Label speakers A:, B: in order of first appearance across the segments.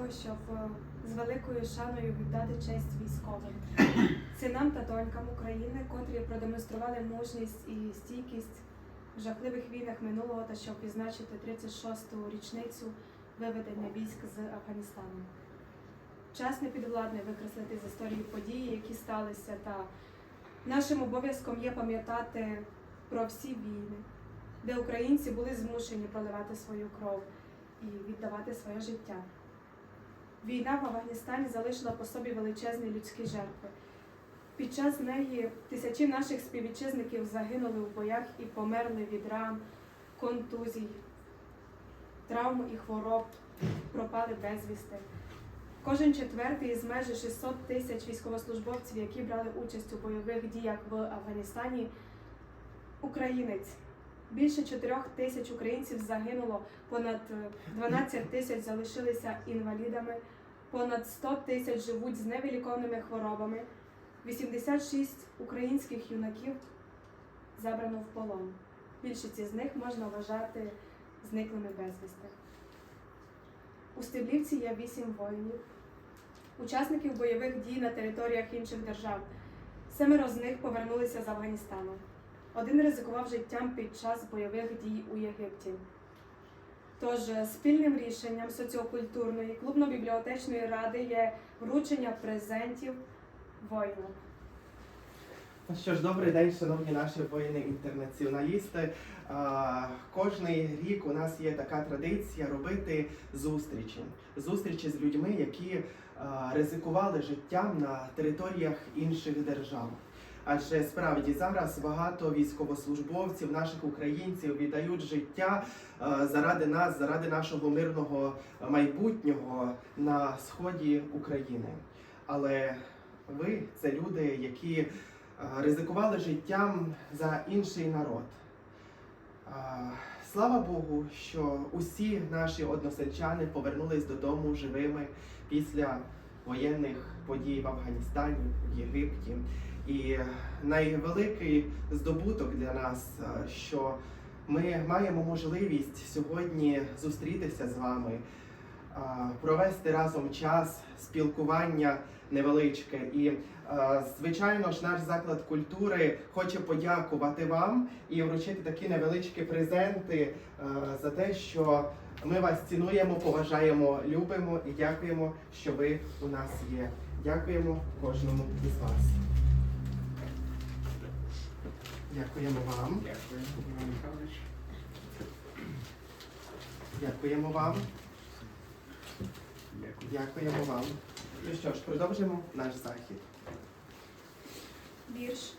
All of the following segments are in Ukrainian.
A: того, щоб е, з великою шаною віддати честь військовим, синам та донькам України, котрі продемонстрували мужність і стійкість в жахливих війнах минулого та щоб відзначити 36-ту річницю виведення військ з Афганістану. Час непідвладний викреслити з історії події, які сталися, та нашим обов'язком є пам'ятати про всі війни, де українці були змушені проливати свою кров і віддавати своє життя. Війна в Афганістані залишила по собі величезні людські жертви. Під час неї тисячі наших співвітчизників загинули в боях і померли від ран, контузій, травм і хвороб, пропали безвісти. Кожен четвертий із майже 600 тисяч військовослужбовців, які брали участь у бойових діях в Афганістані, українець. Більше 4 тисяч українців загинуло, понад е, 12 тисяч залишилися інвалідами, понад 100 тисяч живуть з невиліковними хворобами, 86 українських юнаків забрано в полон. Більшість із них можна вважати зниклими безвісти. У Стеблівці є 8 воїнів, учасників бойових дій на територіях інших держав. Семеро з них повернулися з Афганістану. Один ризикував життям під час бойових дій у Єгипті. Тож е, спільним рішенням соціокультурної клубно-бібліотечної ради є вручення презентів воїнам.
B: Ну що ж, добрий день, шановні наші воїни-інтернаціоналісти. Кожний рік у нас є така традиція робити зустрічі. Зустрічі з людьми, які ризикували життям на територіях інших держав. Адже справді зараз багато військовослужбовців, наших українців віддають життя заради нас, заради нашого мирного майбутнього на сході України. Але ви це люди, які е, ризикували життям за інший народ. Слава Богу, що усі наші односельчани повернулись додому живими після воєнних подій в Афганістані, в Єгипті. І найвеликий здобуток для нас, е, що ми маємо можливість сьогодні зустрітися з вами, провести разом час спілкування невеличке. І е, звичайно ж, наш заклад культури хоче подякувати вам і вручити такі невеличкі презенти е, за те, що ми вас цінуємо, поважаємо, любимо і дякуємо, що ви у нас є. Дякуємо кожному із вас. Дякуємо вам.
C: Дякую, Іван Михайлович.
B: Дякуємо вам.
C: Дякую.
B: Дякуємо вам. Ну що ж, продовжимо наш захід.
A: Вірш.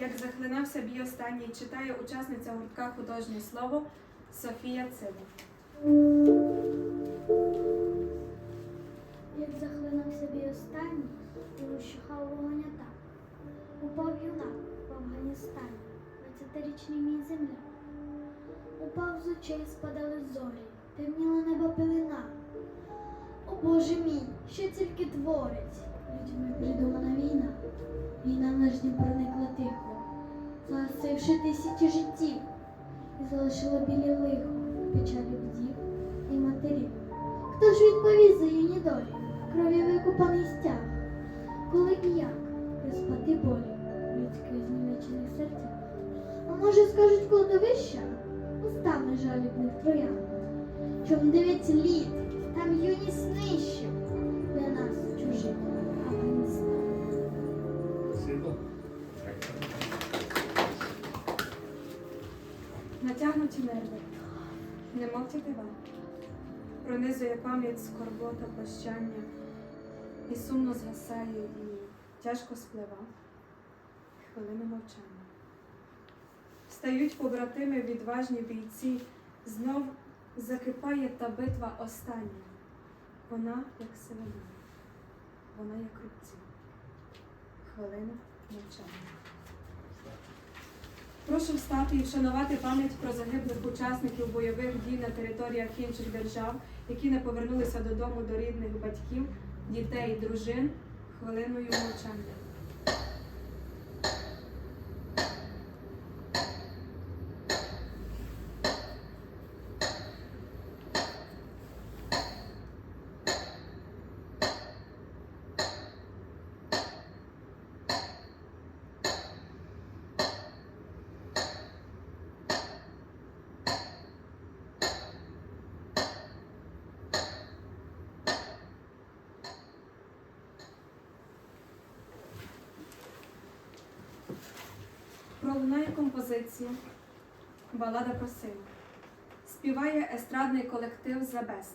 A: Як захлинався бій останній, читає учасниця гуртка художнє слово Софія Циба.
D: Як захлинувся бій останній, і розчухав 20-річний мій земля. Упав з очей, спадали зорі, темніла неба пилина. О Боже мій, що тільки творить, людьми придумана війна. Війна в наш проникла тихо, загасивши тисячі життів, і залишила білі лихо, печалі вдів і матерів. Хто ж відповість за юні долі, крові викупаний стяг, коли і як приспати болі людських знівечених серцях? А може скажуть кладовища устами жалібних троян, чом дев'ять літ там юність нищив для нас чужих Афганістан.
C: Спасибо.
A: Натягнуті нерви, немов тітива, пронизує пам'ять скорбота прощання, і сумно згасає, і тяжко сплива хвилини мовчання. Встають побратими відважні бійці, знов закипає та битва остання. Вона як сивина, вона як рубці. Хвилина мовчання. Прошу встати і вшанувати пам'ять про загиблих учасників бойових дій на територіях інших держав, які не повернулися додому до рідних батьків, дітей, дружин хвилиною мовчання. головної композиції Балада про сина співає естрадний колектив
B: Забест.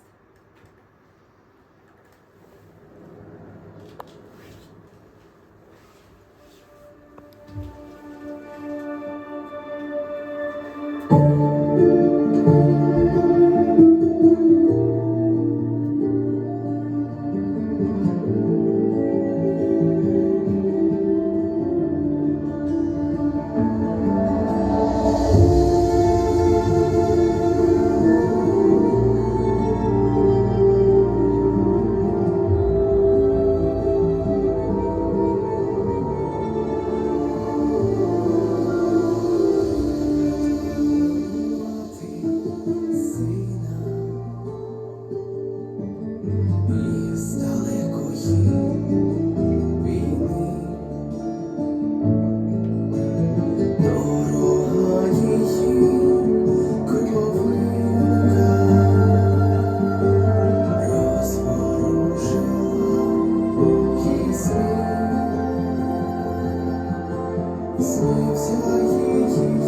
B: взяла її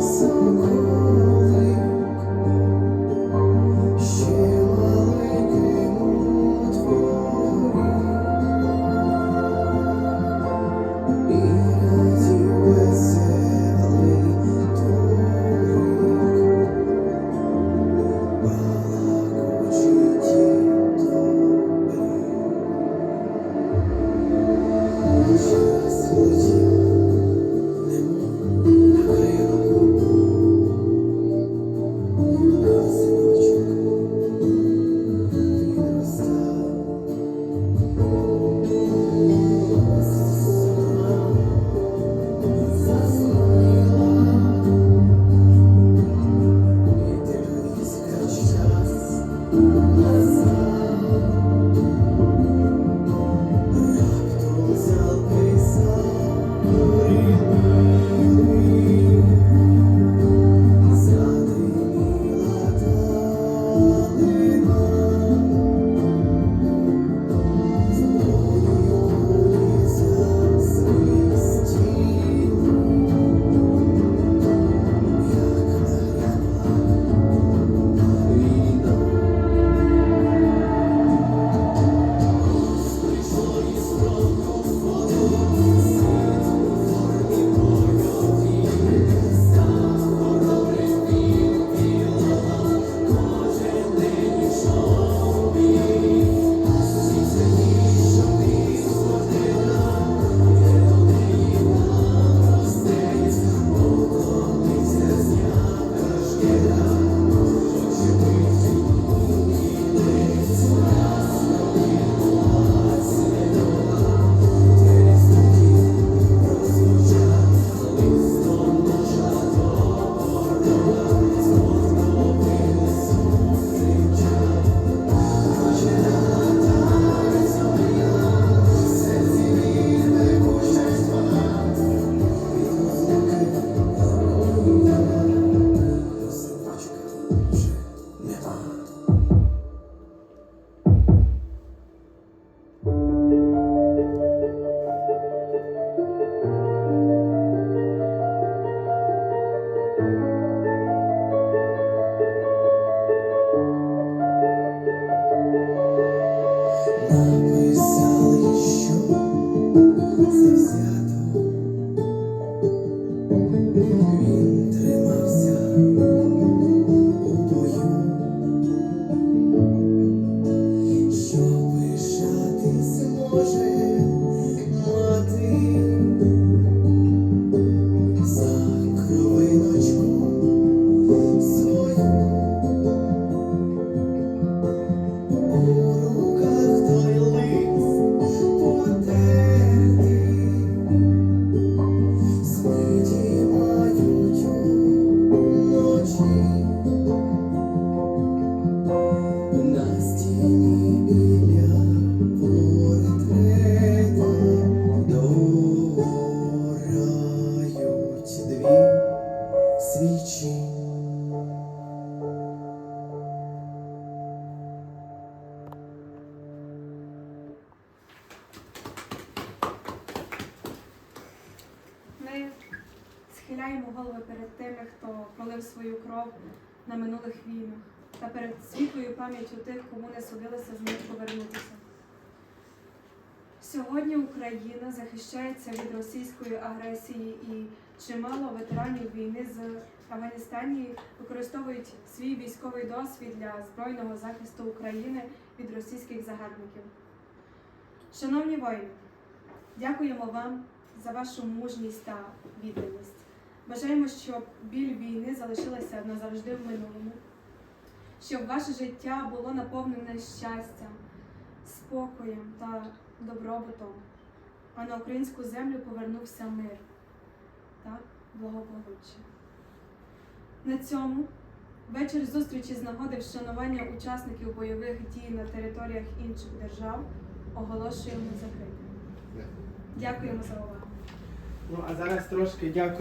B: собі.
A: Joseph. Голови перед тими, хто пролив свою кров на минулих війнах, та перед світлою пам'яттю тих, кому не судилося з них повернутися. Сьогодні Україна захищається від російської агресії і чимало ветеранів війни з Афганістані використовують свій військовий досвід для збройного захисту України від російських загарбників. Шановні воїни, дякуємо вам за вашу мужність та відданість. Бажаємо, щоб біль війни залишилася назавжди в минулому, щоб ваше життя було наповнене щастям, спокоєм та добробутом, а на українську землю повернувся мир та благополуччя. На цьому вечір зустрічі з нагоди вшанування учасників бойових дій на територіях інших держав оголошуємо закритим. Дякуємо за увагу.
B: Ну а зараз трошки дякую.